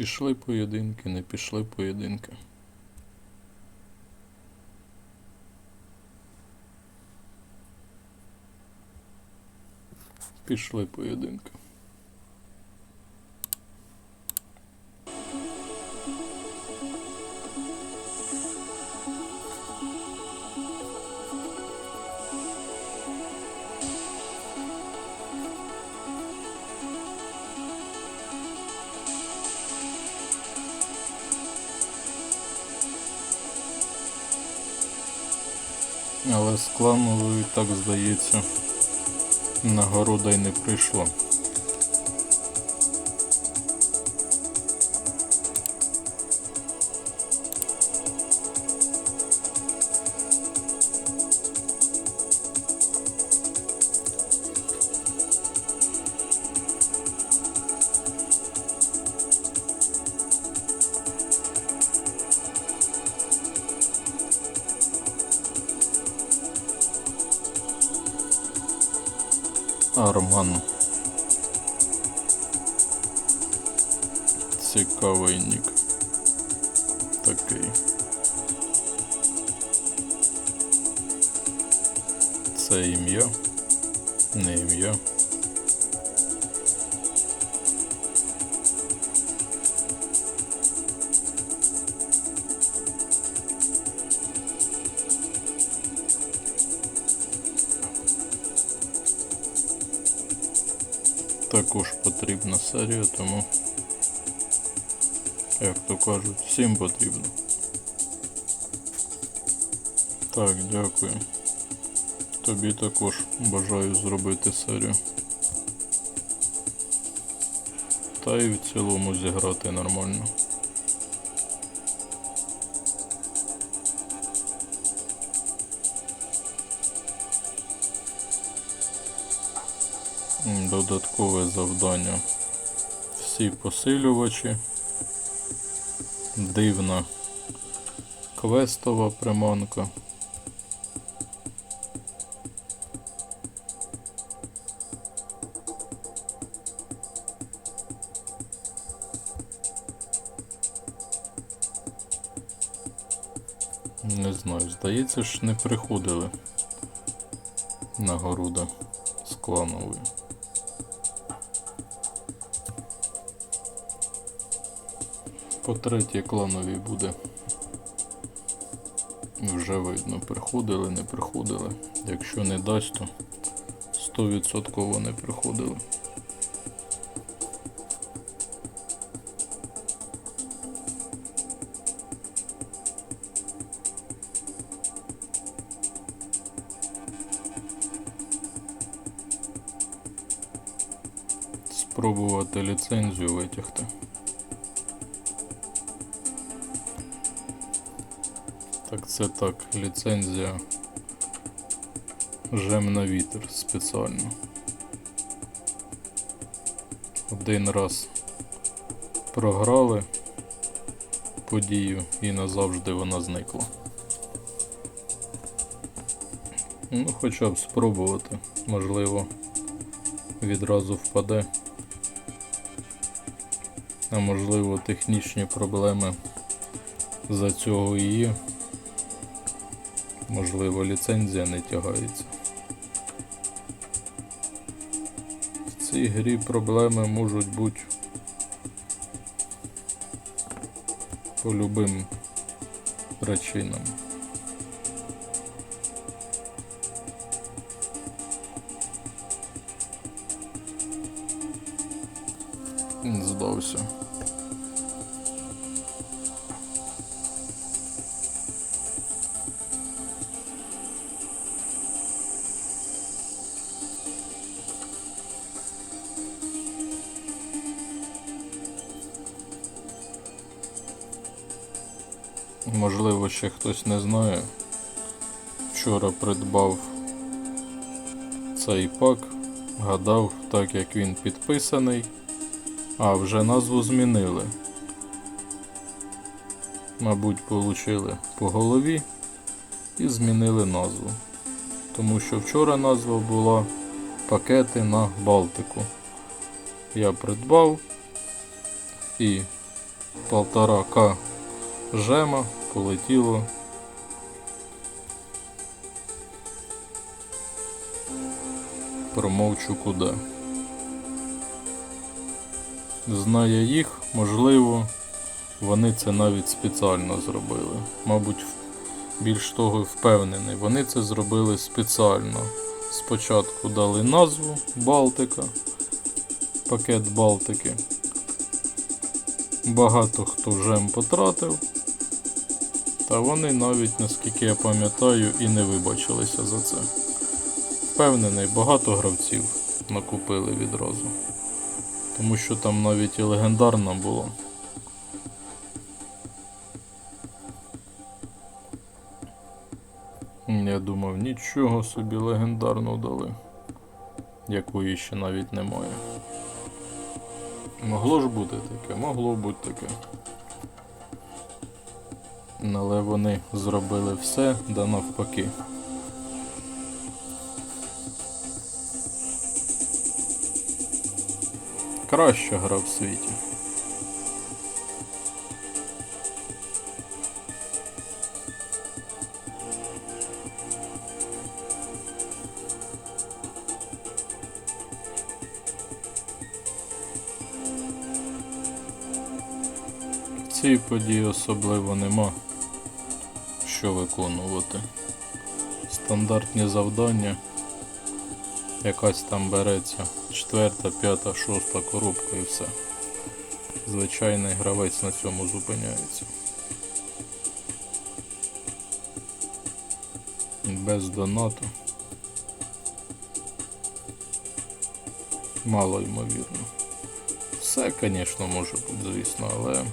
Пішли поєдинки, не пішли поєдинки. Пішли поєдинки. Але з кланової, так здається, нагорода й не прийшла. Арман. Цікавий. Такий. Це ім'я. Не ім'я. Також потрібна серія, тому, як то кажуть, всім потрібно. Так, дякую. Тобі також бажаю зробити серію. Та й в цілому зіграти нормально. Додаткове завдання. Всі посилювачі. Дивна квестова приманка. Не знаю, здається ж не приходили нагорода з кланової. По третій клановій буде. Вже видно, приходили, не приходили. Якщо не дасть, то 100% не приходили. Спробувати ліцензію витягти. Це так, ліцензія жем на вітер спеціально. Один раз програли подію і назавжди вона зникла. Ну, хоча б спробувати, можливо, відразу впаде. А можливо технічні проблеми за цього і є. Можливо, ліцензія не тягається. В цій грі проблеми можуть бути по любим причинам. Здався. Можливо, ще хтось не знає. Вчора придбав цей пак, гадав, так як він підписаний, а вже назву змінили. Мабуть, получили по голові і змінили назву. Тому що вчора назва була пакети на Балтику. Я придбав і полтора К жема полетіло. Промовчу куди. Знає їх, можливо, вони це навіть спеціально зробили. Мабуть, більш того впевнений, вони це зробили спеціально. Спочатку дали назву Балтика, пакет Балтики. Багато хто жем потратив. Та вони навіть, наскільки я пам'ятаю, і не вибачилися за це. Впевнений, багато гравців накупили відразу. Тому що там навіть і легендарна було. Я думав, нічого собі легендарну дали, якої ще навіть немає. Могло ж бути таке, могло бути таке. Але вони зробили все, да навпаки. Краща гра в світі. Цій події особливо нема що виконувати. Стандартні завдання. Якась там береться четверта, п'ята, шоста коробка і все. Звичайний гравець на цьому зупиняється. Без донату. Мало ймовірно. Все, звісно, може бути, звісно, але.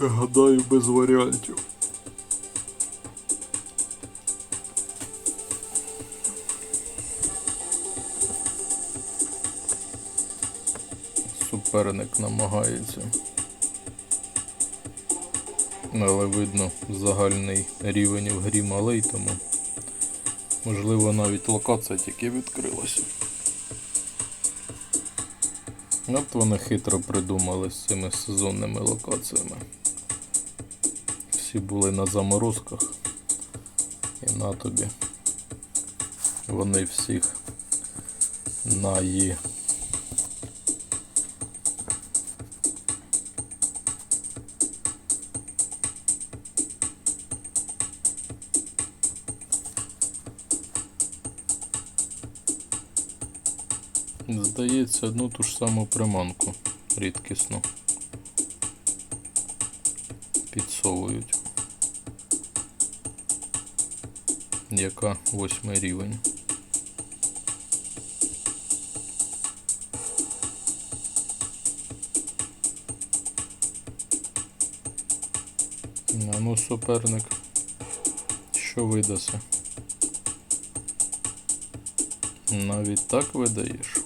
Гадаю, без варіантів. Суперник намагається. Але видно, загальний рівень в грі малий, тому можливо навіть локація тільки відкрилася. От вони хитро придумали з цими сезонними локаціями. Всі були на заморозках. І на тобі. Вони всіх на її. Здається, одну ту ж саму приманку рідкісну підсовують. Яка восьмий рівень. Ну суперник, що видаси? Навіть так видаєш?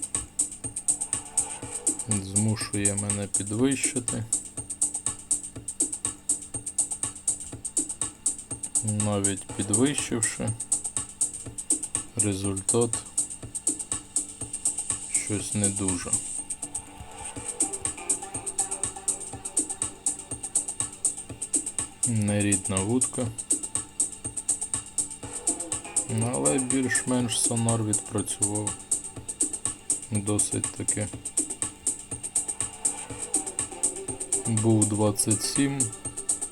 Змушує мене підвищити. Навіть підвищивши, результат щось не дуже. Нерідна вудка. Але більш-менш сонар відпрацював. Досить таки. Був 27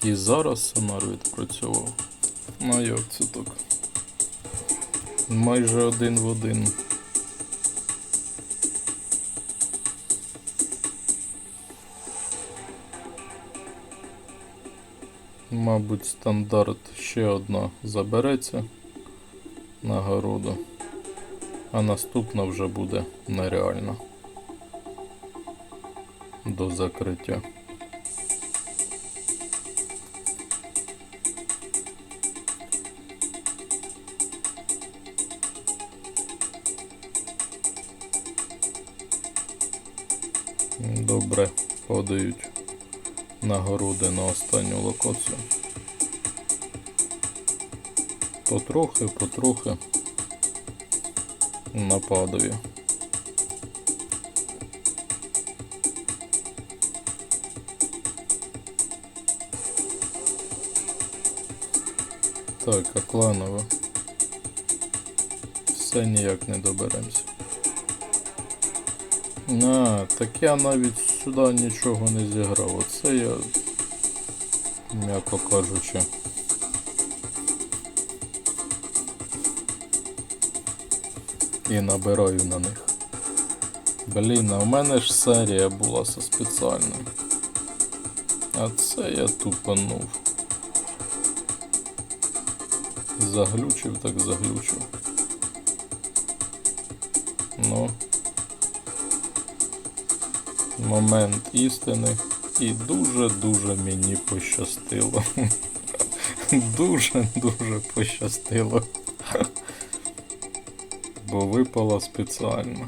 і зараз сонар відпрацював. Ну як це так? Майже один в один. Мабуть, стандарт ще одна забереться нагорода, а наступна вже буде нереальна до закриття. Добре, подають нагороди на останню локацію. Потрохи, потрохи. нападові. Так, а кланово. Все ніяк не доберемося. А, так я навіть сюди нічого не зіграв. Оце я, м'яко кажучи. І набираю на них. Блін, а в мене ж серія була со спеціальним. А це я тупанув. Заглючив, так заглючив. Ну. Момент істини. І дуже-дуже мені пощастило. Дуже-дуже пощастило. Бо випала спеціально.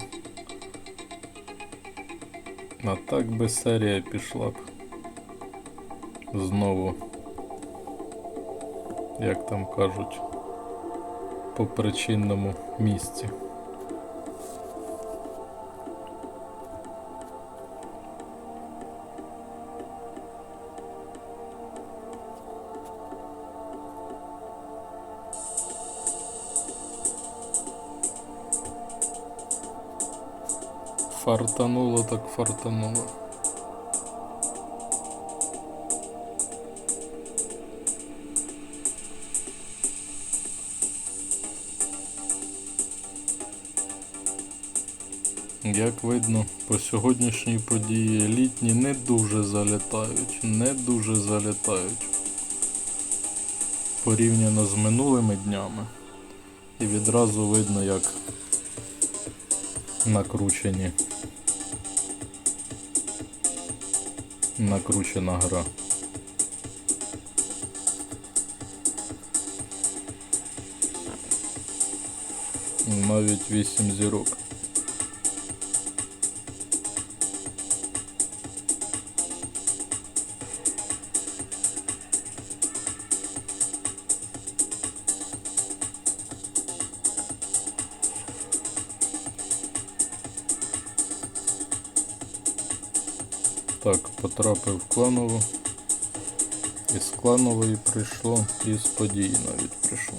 А так би серія пішла б. Знову. Як там кажуть. По причинному місці. Фартануло так фартануло. Як видно, по сьогоднішній події літні не дуже залітають, не дуже залітають. Порівняно з минулими днями. І відразу видно, як накручені. Накручена гра. Навіть 8 зірок. Потрапив в кланову. Із кланової прийшло, і з події навіть прийшло.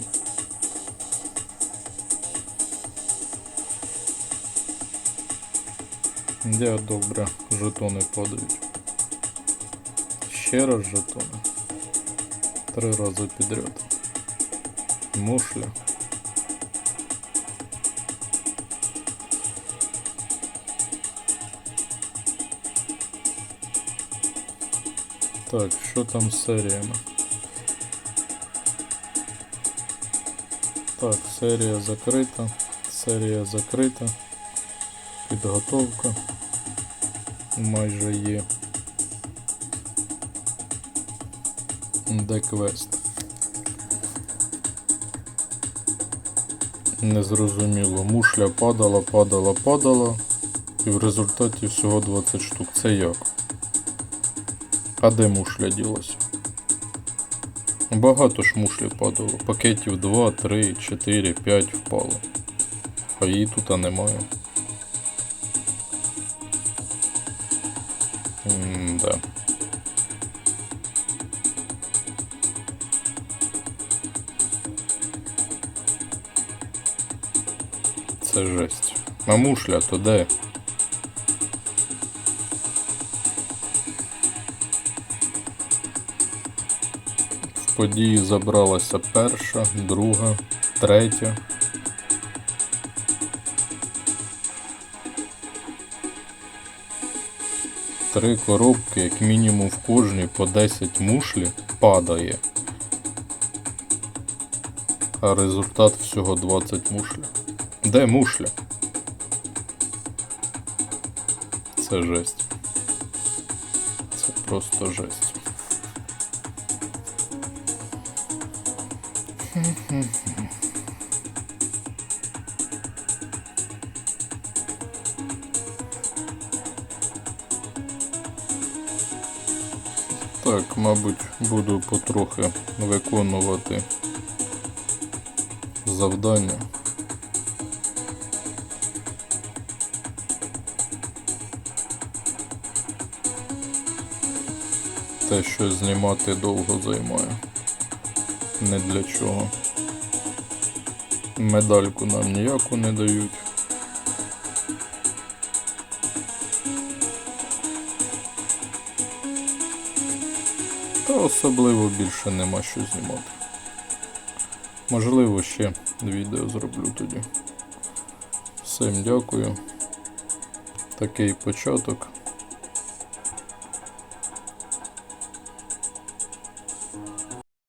Я добре, жетони падають. Ще раз жетони. Три рази підряд. Мушля. Так, що там з серіями? Так, серія закрита. Серія закрита. Підготовка майже є. Де квест? Незрозуміло. Мушля падала, падала, падала. І в результаті всього 20 штук. Це як? А де мушля ділася? Багато ж мушлі падало. Пакетів 2, 3, 4, 5 впало. А її тут немає. М-да. Це жесть. А мушля то де? Події забралася перша, друга, третя. Три коробки, як мінімум в кожній по 10 мушлі падає. А результат всього 20 мушля. Де мушля? Це жесть. Це просто жесть. Так, мабуть, буду потрохи виконувати завдання. Те, що знімати довго займає. Не для чого. Медальку нам ніяку не дають. Та особливо більше нема що знімати. Можливо, ще відео зроблю тоді. Всім дякую. Такий початок.